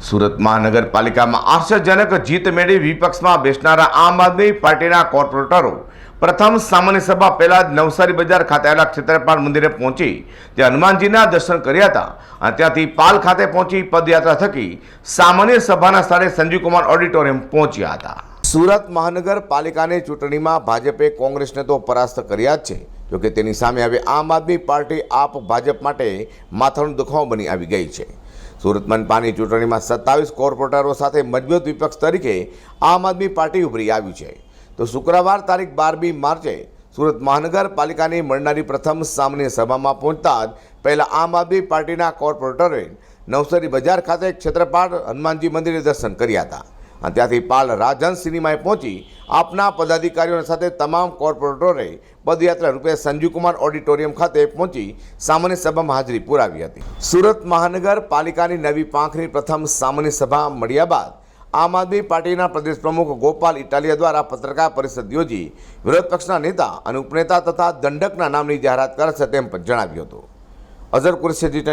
સુરત મહાનગરપાલિકામાં આશ્ચર્યજનક જીત મેળવી વિપક્ષમાં બેસનારા આમ આદમી પાર્ટીના કોર્પોરેટરો પ્રથમ સામાન્ય સભા પહેલા જ નવસારી બજાર ખાતે આવેલા ક્ષેત્રપાલ મંદિરે પહોંચી ત્યાં હનુમાનજીના દર્શન કર્યા હતા અને ત્યાંથી પાલ ખાતે પહોંચી પદયાત્રા થકી સામાન્ય સભાના સ્થળે સંજીવકુમાર ઓડિટોરિયમ પહોંચ્યા હતા. સુરત મહાનગરપાલિકાની ચૂંટણીમાં ભાજપે કોંગ્રેસને તો પરાસ્ત કર્યા જ છે. જોકે તેની સામે હવે આમ આદમી પાર્ટી આપ ભાજપ માટે માથાનું દુખાવો બની આવી ગઈ છે. સુરત મનપાની ચૂંટણીમાં સત્તાવીસ કોર્પોરેટરો સાથે મજબૂત વિપક્ષ તરીકે આમ આદમી પાર્ટી ઉભરી આવી છે. તો શુક્રવાર તારીખ બારમી માર્ચે સુરત મહાનગરપાલિકાની મળનારી પ્રથમ સામાન્ય સભામાં પહોંચતા જ પહેલાં આમ આદમી પાર્ટીના કોર્પોરેટરે નવસારી બજાર ખાતે ક્ષેત્રપાળ હનુમાનજી મંદિરે દર્શન કર્યા હતા. અને ત્યાંથી પાલ રાજન સિનેમાએ પહોંચી આપના પદાધિકારીઓ સાથે તમામ કોર્પોરેટરોએ પદયાત્રા રૂપે સંજીવકુમાર ઓડિટોરિયમ ખાતે પહોંચી સામાન્ય સભામાં હાજરી પુરાવી હતી. સુરત મહાનગરપાલિકાની નવી પાંખની પ્રથમ સામાન્ય સભા મળ્યા બાદ આમ આદમી પાર્ટીના પ્રદેશ પ્રમુખ ગોપાલ ઇટાલિયા દ્વારા પત્રકાર પરિષદ યોજી વિરોધ પક્ષના નેતા અને ઉપનેતા તથા દંડકના નામની જાહેરાત કરશે તેમ પણ જણાવ્યું હતું. અઝર કુરશી જી